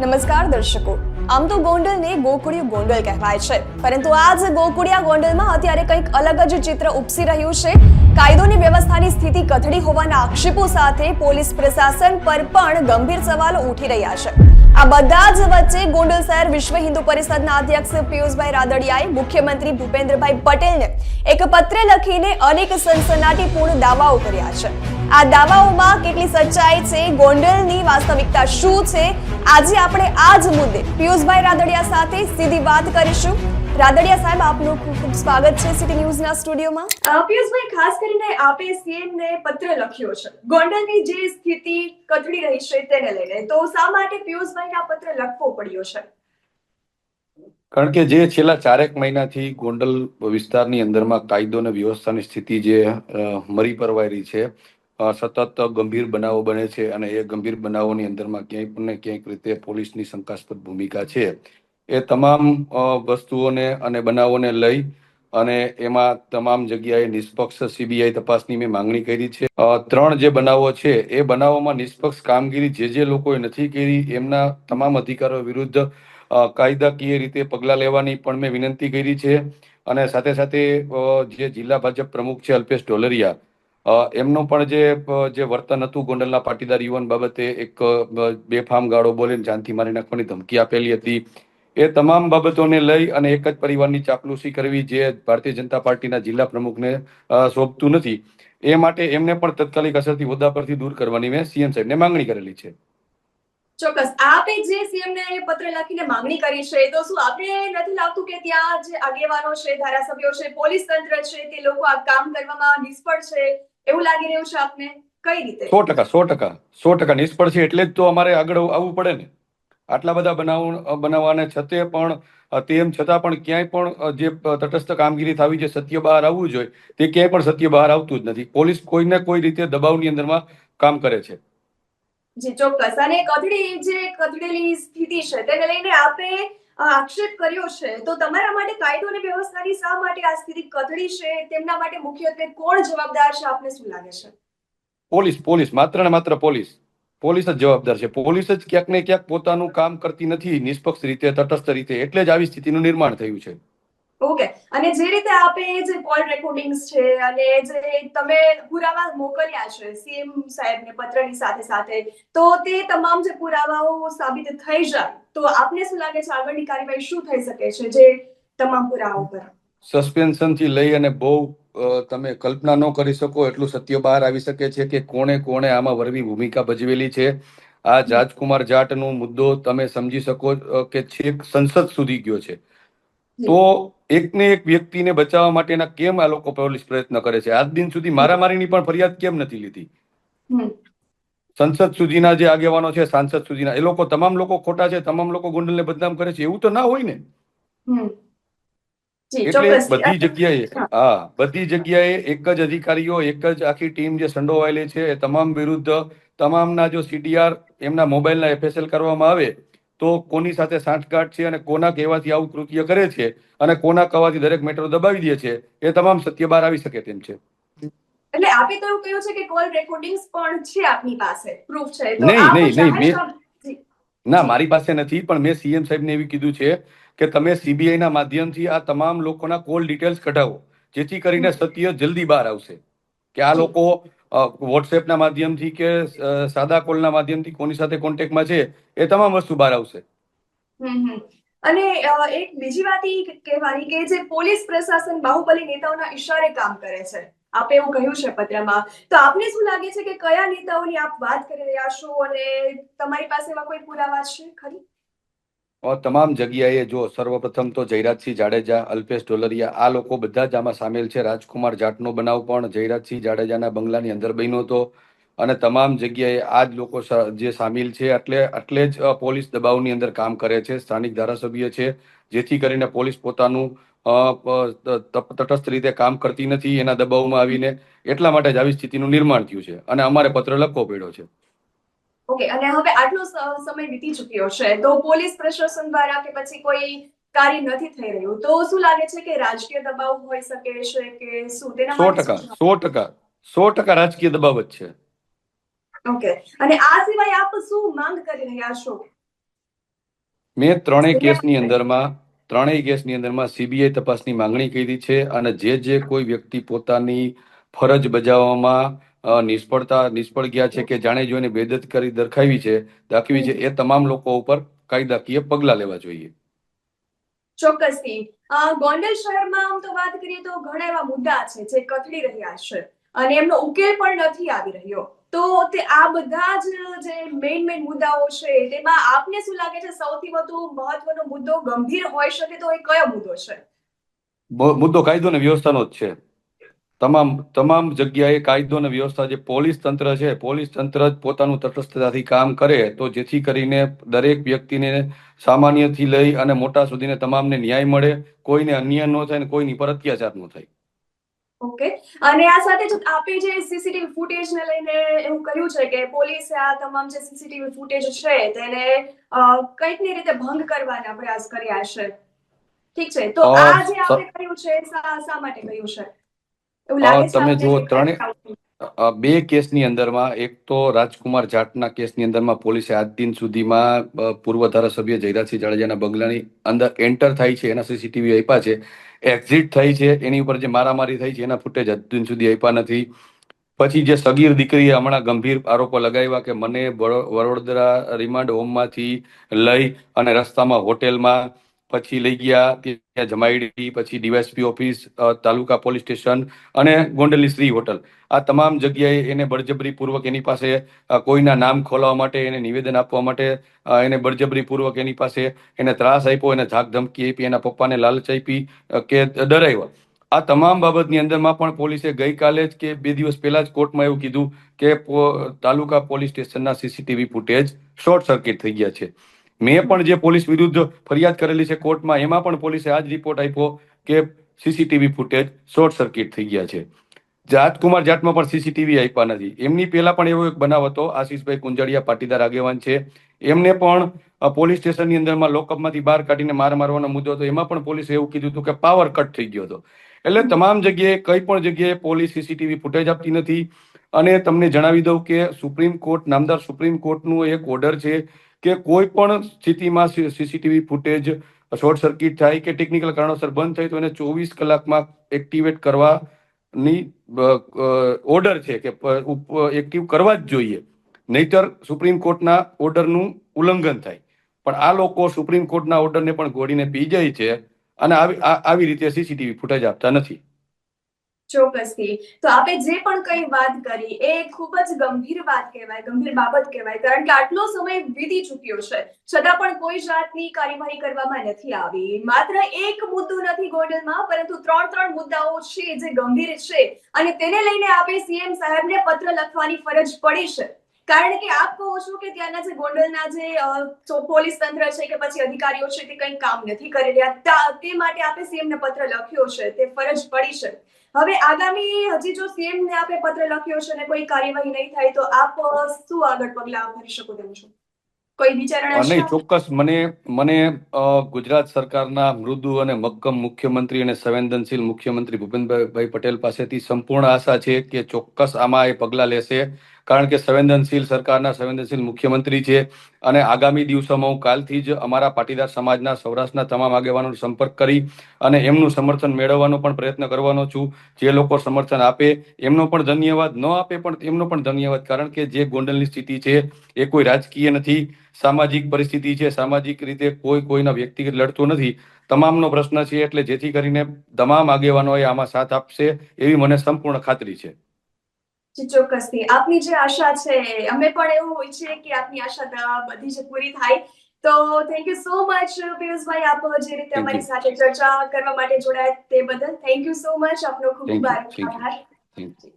નમસ્કાર દર્શકો. આમ તો ગોંડલને ગોકુળિયું ગોંડલ કહેવાય છે. પરંતુ આજ ગોકુળિયા ગોંડલમાં અત્યારે કંઈક અલગ જ ચિત્ર ઉપસી રહ્યું છે. કાયદોની વ્યવસ્થાની સ્થિતિ કથળી હોવાના આક્ષેપો સાથે પોલીસ પ્રશાસન પર પણ ગંભીર સવાલો ઉઠી રહ્યા છે. આ બધા જ વચ્ચે ગોંડલ શહેર વિશ્વ હિન્દુ પરિષદના અધ્યક્ષ પિયુષભાઈ રાદડિયાએ મુખ્યમંત્રી ભૂપેન્દ્રભાઈ પટેલને એક પત્ર લખીને અનેક સનસનાટીપૂર્ણ દાવાઓ કર્યા છે. આ દાવાઓમાં કેટલી સચ્ચાઈ છે, ગોંડલની વાસ્તવિકતા શું છે? આજે આપણે આ જ મુદ્દે પિયુષભાઈ રાદડિયા સાથે સીધી વાત કરીશું. રાદડિયા સાહેબ આપનું ખૂબ ખૂબ સ્વાગત છે સિટી ન્યૂઝના સ્ટુડિયોમાં. પિયુષભાઈ ખાસ કરીને આપે સીએમ ને પત્ર લખ્યો છે. ગોંડલની જે સ્થિતિ કથળી રહી છે તેને લઈને. તો શા માટે પિયુષભાઈને આ પત્ર લખવો પડ્યો છે? કારણ કે જે છેલ્લા ચારેક મહિનાથી ગોંડલ વિસ્તારની અંદરમાં કાયદો અને વ્યવસ્થાની સ્થિતિ જે મરી પરવાઈ રહી છે સતત ગંભીર બનાવો બને છે અને એ ગંભીર બનાવોની અંદરમાં ક્યાંય પણ ને ક્યાંક રીતે પોલીસની શંકાસ્પદ ભૂમિકા છે. એ તમામ વસ્તુઓને અને બનાવોને લઈ અને એમાં તમામ જગ્યાએ નિષ્પક્ષ સીબીઆઈ તપાસની મેં માંગણી કરી છે. ત્રણ જે બનાવો છે, એ બનાવોમાં નિષ્પક્ષ કામગીરી જે જે લોકોએ નથી કરી, એમના તમામ અધિકારો વિરુદ્ધ કાયદાકીય રીતે પગલાં લેવાની પણ મેં વિનંતી કરી છે. અને સાથે સાથે જે જિલ્લા ભાજપ પ્રમુખ છે, અલ્પેશ ઢોલરિયા એમનું પણ જે જે વર્તન હતું ગોંડલના પાટીદાર યુવાન બાબતે એક બેફામ ગાળો બોલીને જાનથી મારી નાખવાની ધમકી આપેલી હતી. એ તમામ બાબતોને લઈ અને એક જ પરિવારની ચાપલુસી કરવી જે ભારતીય જનતા પાર્ટીના જિલ્લા પ્રમુખને શોભતું નથી. એ માટે એમને પણ તત્કાલિક અસરથી હોદ્દા પરથી દૂર કરવાની મેં સીએમ સાહેબને માંગણી કરેલી છે. ચોક્કસ. આપે જે સીએમ ને પત્ર લખીને માંગણી કરી છે તો શું આપને નથી લાગતું કે ત્યાં જે આગેવાનો છે ધારાસભ્યો છે પોલીસ તંત્ર છે તે લોકો આ કામ કરવામાં નિષ્ફળ છે? એવું લાગી રહ્યું છે આપને? કઈ રીતે? સો ટકા સો ટકા સો ટકા નિષ્ફળ છે એટલે જ તો અમારે આગળ આવવું પડે ને. આટલા બધા બનાવ બનાવવાને છતે પણ તેમ છતાં પણ ક્યાંય પણ જે તટસ્થ કામગીરી થવી જે સત્ય બહાર આવવું જોઈએ તે ક્યાંય પણ સત્ય બહાર આવતું જ નથી. પોલીસ કોઈને કોઈ રીતે દબાવની અંદરમાં કામ કરે છે. જી ચોક્કસ. અને કથળી જે કથળેલી સ્થિતિ છે તેને લઈને આપે આક્ષેપ કર્યો છે તો તમારા માટે કાયદો અને વ્યવસ્થાની શા માટે આ સ્થિતિ કથળી છે? તેમના માટે મુખ્યત્વે કોણ જવાબદાર છે? આપને શું લાગે છે? પોલીસ પોલીસ માત્ર ને માત્ર પોલીસ. પોલીસ જ જવાબદાર છે. પોલીસ જ ક્યાંક ને ક્યાંક પોતાનું કામ કરતી નથી. નિષ્પક્ષ રીતે તટસ્થ રીતે એટલે જ આવી સ્થિતિનું નિર્માણ થયું છે. ઓકે. અને જે રીતે આપે જે કોલ રેકોર્ડિંગ્સ છે અને જે તમે પુરાવા મોકલ્યા છે સીએમ સાહેબને પત્રની સાથે સાથે તો તે તમામ જે પુરાવાઓ સાબિત થઈ જાય તો આપને શું લાગે છે આગળની કાર્યવાહી શું થઈ શકે છે જે તમામ પુરાવાઓ પર? સસ્પેન્શનથી લઈ અને બહુ તમે કલ્પના ન કરી શકો એટલું સત્ય બહાર આવી શકે છે કે કોણે કોણે આમાં વરવી ભૂમિકા ભજવેલી છે. આ રાજકુમાર જાટનો મુદ્દો તમે સમજી શકો કે છેક સંસદ સુધી ગયો છે. તો એકને એક વ્યક્તિને બચાવવા માટેના કેમ આ લોકો પોલીસ પ્રયત્ન કરે છે? આજ દિન સુધી મારામારીની પણ ફરિયાદ કેમ નથી લીધી? સંસદ સુધીના જે આગેવાનો છે સાંસદ સુધીના એ લોકો તમામ લોકો ખોટા છે તમામ લોકો ગુંડલને બદનામ કરે છે એવું તો ના હોય ને? એટલે બધી જગ્યાએ હા. બધી જગ્યાએ એક જ અધિકારીઓ એક જ આખી ટીમ જે સંડોવાયેલી છે એ તમામ વિરુદ્ધ તમામના જો સીડીઆર એમના મોબાઈલના એફએસએલ કરવામાં આવે તો કોની સાથે સાંઠગાંઠ છે અને કોના કહેવાથી આવું કૃત્ય કરે છે અને કોના કહેવાથી દરેક મેટરો દબાવી દે છે એ તમામ સત્ય બહાર આવી શકે તેમ છે. એટલે આપે તો એવું કહ્યું છે કે કોલ રેકોર્ડિંગ્સ પણ છે આપની પાસે પ્રૂફ છે. નહીં, નહીં, નહીં. ના મારી પાસે નથી પણ મેં સીએમ સાહેબને એવી કીધું છે કે તમે સીબીઆઈ ના માધ્યમથી આ તમામ લોકોના કોલ ડિટેલ્સ કઢાવો જેથી કરીને સત્ય જલ્દી બહાર આવશે. કે આ લોકો વોટ્સએપ ના માધ્યમથી કે સાદા કોલના માધ્યમથી કોની સાથે કોન્ટેક્ટમાં છે એ તમામ વસ્તુ બહાર આવશે. અને એક બીજી વાત એ કહેવાની કે જે પોલીસ પ્રશાસન બાહુબલી નેતાઓના ઈશારે કામ કરે છે. આપે એવું કહ્યું છે પત્રમાં. તો આપને શું લાગે છે કે કયા નેતાઓની આપ વાત કરી રહ્યા છો અને તમારી પાસે એવા કોઈ પુરાવા છે ખરી? તમામ જગ્યાએ જો સર્વપ્રથમ તો જયરાજસિંહ જાડેજા, અલ્પેશ ઢોલરિયા, આ લોકો બધા જ આમાં સામેલ છે. રાજકુમાર જાટનો બનાવ પણ જયરાજસિંહ જાડેજાના બંગલાની અંદર બન્યો હતો. અને તમામ જગ્યાએ આ જ લોકો જે સામેલ છે, એટલે એટલે જ પોલીસ દબાવની અંદર કામ કરે છે. સ્થાનિક ધારાસભ્ય છે. જેથી કરીને પોલીસ પોતાનું તટસ્થ રીતે કામ કરતી નથી એના દબાવમાં આવીને એટલા માટે જ આવી સ્થિતિનું નિર્માણ થયું છે. અને અમારે પત્ર લખવો પડ્યો છે. ઓકે અને હવે આટલો સમય વીતી ચૂક્યો છે. તો પોલીસ પ્રશાસન દ્વારા કે પછી કોઈ કાર્ય નથી થઈ રહ્યું તો શું લાગે છે કે રાજકીય દબાવ હોઈ શકે છે કે શું? તેના સો ટકા સો ટકા સો ટકા રાજકીય દબાવ જ છે. ઓકે અને આ સિવાય આપ શું માંગ કરી રહ્યા છો? મેં ત્રણેય કેસની અંદરમાં ત્રણેય કેસની અંદરમાં સીબીઆઈ તપાસની માંગણી કરી છે અને જે જે કોઈ વ્યક્તિ પોતાની ફરજ બજાવવામાં નિષ્ફળતા, નિષ્ફળ ગયા છે કે જાણે જોઈને બેદતકારી દર્શાવી છે, દાખવી છે, એ તમામ લોકો ઉપર કાયદાકીય પગલા લેવા જોઈએ. ચોક્કસથી ગોંડલ શહેરમાં આમ તો વાત કરીએ તો ઘણા એવા મુદ્દા છે જે કથળી રહ્યા છે અને એમનો ઉકેલ પણ નથી આવી રહ્યો. તો તે આ બધા જ જે મેઇન મેઇન મુદ્દાઓ છે, તેમાં આપને શું લાગે છે? સૌથી વધુ મહત્વનો મુદ્દો ગંભીર હોઈ શકે તો એ કયો મુદ્દો છે? મુદ્દો કાયદો અને વ્યવસ્થાનો જ છે. તમામ તમામ જગ્યાએ કાયદો અને વ્યવસ્થા જે પોલીસ તંત્ર છે, પોલીસ તંત્ર જ પોતાનું તટસ્થતાથી કામ કરે તો જેથી કરીને દરેક વ્યક્તિને સામાન્યથી લઈ અને મોટા સુધીને તમામને ન્યાય મળે, કોઈને અન્યાય ન થાય અને કોઈની પર અત્યાચાર ન થાય. ઓકે અને આ સાથે જ આપે જે સીસીટીવી ફૂટેજને લઈને એવું કહ્યું છે કે પોલીસે આ તમામ જે સીસીટીવી ફૂટેજ છે તેને કંઈકની રીતે ભંગ કરવાના પ્રયાસ કર્યા છે. ઠીક છે? તો આ જે આપણે કર્યું છે શા માટે કર્યું છે? એવું લાગે છે તમે જુઓ કે ત્રણે- કંઈક અ, બે કેસની અંદરમાં, એક તો રાજકુમાર જાટના કેસની અંદરમાં પોલીસે આજ દિન સુધીમાં પૂર્વ ધારાસભ્ય જયરાજસિંહ જાડેજાના બંગલાની અંદર એન્ટર થાય છે, એના સીસીટીવી આપ્યા છે. એક્ઝિટ થઈ છે, એની ઉપર જે મારામારી થઈ છે, એના ફૂટેજ આજ દિન સુધી આપ્યા નથી. પછી જે સગીર દીકરીએ હમણાં ગંભીર આરોપો લગાવ્યા કે મને વડોદરા રિમાન્ડ હોમમાંથી લઈ અને રસ્તામાં હોટેલમાં પછી લઈ ગયા, ત્યાં જમાઈડી પછી DySP office taluka police station અને ગોંડલની શ્રી હોટલ. આ તમામ જગ્યાએ એને બળજબરીપૂર્વક એની પાસે કોઈના નામ ખોલાવવા માટે, એને નિવેદન આપવા માટે એને એને બળજબરીપૂર્વક એની પાસે એને ત્રાસ આપ્યો, એને ધાક ધમકી આપી, એના પપ્પાને લાલચ આપી કે ડરાવ્યા આ તમામ બાબતની અંદરમાં પણ પોલીસે ગઈકાલે જ કે બે દિવસ પહેલા જ કોર્ટમાં એવું કીધું કે તાલુકા પોલીસ સ્ટેશનના સીસીટીવી ફૂટેજ શોર્ટ સર્કિટ થઈ ગયા છે. મેં પણ જે પોલીસ વિરુદ્ધ ફરિયાદ કરેલી છે કોર્ટમાં, એમાં પણ પોલીસે આ જ રિપોર્ટ આપ્યો કે સીસીટીવી ફૂટેજ શોર્ટ સર્કિટ થઈ ગયા છે. રાજકુમાર જાટમાં પણ સીસીટીવી આપ્યા નથી. એમની પહેલા પણ એવો એક બનાવ હતો, આશીષભાઈ કુંજડિયા પાટીદાર આગેવાન છે. એમને પણ પોલીસ સ્ટેશનની અંદરમાં લોકઅપમાંથી બહાર કાઢીને માર મારવાનો મુદ્દો હતો. એમાં પણ પોલીસે એવું કીધું હતું કે પાવર કટ થઈ ગયો હતો. એટલે તમામ જગ્યાએ કઈ પણ જગ્યાએ પોલીસ સીસીટીવી ફૂટેજ આપતી નથી. અને તમને જણાવી દઉં કે સુપ્રીમ કોર્ટ, નામદાર સુપ્રીમ કોર્ટનું એક ઓર્ડર છે કે કોઈ પણ સ્થિતિમાં સીસીટીવી ફૂટેજ શોર્ટ સર્કિટ થાય કે ટેકનિકલ કારણોસર બંધ થાય તો એને ચોવીસ કલાકમાં એક્ટિવેટ કરવાની ઓર્ડર છે કે એક્ટિવ કરવા જ જોઈએ. નહીતર સુપ્રીમ કોર્ટના ઓર્ડરનું ઉલ્લંઘન થાય. પણ આ લોકો સુપ્રીમ કોર્ટના ઓર્ડરને પણ ગોળીને પી જાય છે અને આવી રીતે સીસીટીવી ફૂટેજ આપતા નથી. ચોક્કસથી. તો આપે જે પણ કઈ વાત કરી, એ ખૂબ જ ગંભીર વાત કહેવાય, ગંભીર બાબત કહેવાય, કારણ કે આટલો સમય વીતી ચૂક્યો છે. છતાં પણ કોઈ જાતની કાર્યવાહી કરવામાં નથી આવી. માત્ર એક મુદ્દો નથી ગોંડલમાં, પરંતુ ત્રણ ત્રણ મુદ્દાઓ છે જે ગંભીર છે. અને તેને લઈને આપે સીએમ સાહેબને પત્ર લખવાની ફરજ પડી છે. કારણ કે આપ કહો છો કે ત્યાંના જે ગોંડલના જે પોલીસ તંત્ર છે કે પછી અધિકારીઓ છે તે કંઈ કામ નથી કરી રહ્યા તે માટે આપે સીએમને પત્ર લખ્યો છે તે ફરજ પડી છે. હવે આગામી હજી જો સીએમને આપે પત્ર લખ્યો છે અને કોઈ કાર્યવાહી નહીં થાય તો આપ શું આગળ પગલાં ભરી શકો તેમ છો? કોઈ વિચારણા નહીં ચોક્કસ. મને મને ગુજરાત સરકારના મૃદુ અને મક્કમ મુખ્યમંત્રી અને સંવેદનશીલ મુખ્યમંત્રી ભૂપેન્દ્રભાઈ પટેલ પાસેથી સંપૂર્ણ આશા છે કે ચોક્કસ આમાં એ પગલાં લેશે. કારણ કે સંવેદનશીલ સરકારના સંવેદનશીલ મુખ્યમંત્રી છે અને આગામી દિવસોમાં હું કાલથી જ અમારા પાટીદાર સમાજના સૌરાષ્ટ્રના તમામ આગેવાનોનો સંપર્ક કરી અને એમનું સમર્થન મેળવવાનો પણ પ્રયત્ન કરવાનો છું. જે લોકો સમર્થન આપે, એમનો પણ ધન્યવાદ. ન આપે પણ એમનો પણ ધન્યવાદ. કારણ કે જે ગોંડલની સ્થિતિ છે, એ કોઈ રાજકીય નથી. સામાજિક પરિસ્થિતિ છે, સામાજિક રીતે કોઈ કોઈના વ્યક્તિગત લડતો નથી. તમામનો પ્રશ્ન છે, એટલે જેથી કરીને તમામ આગેવાનોએ આમાં સાથ આપશે એવી મને સંપૂર્ણ ખાતરી છે. ચોક્કસથી. આપની જે આશા છે અમે પણ એવું ઈચ્છીએ કે આપની આશા બધી જ પૂરી થાય. તો થેન્ક યુ સો મચ પિયુષભાઈ આપ જે રીતે અમારી સાથે ચર્ચા કરવા માટે જોડાયા તે બદલ થેન્ક યુ સો મચ આપનો ખૂબ ખૂબ. આભાર. Thank you.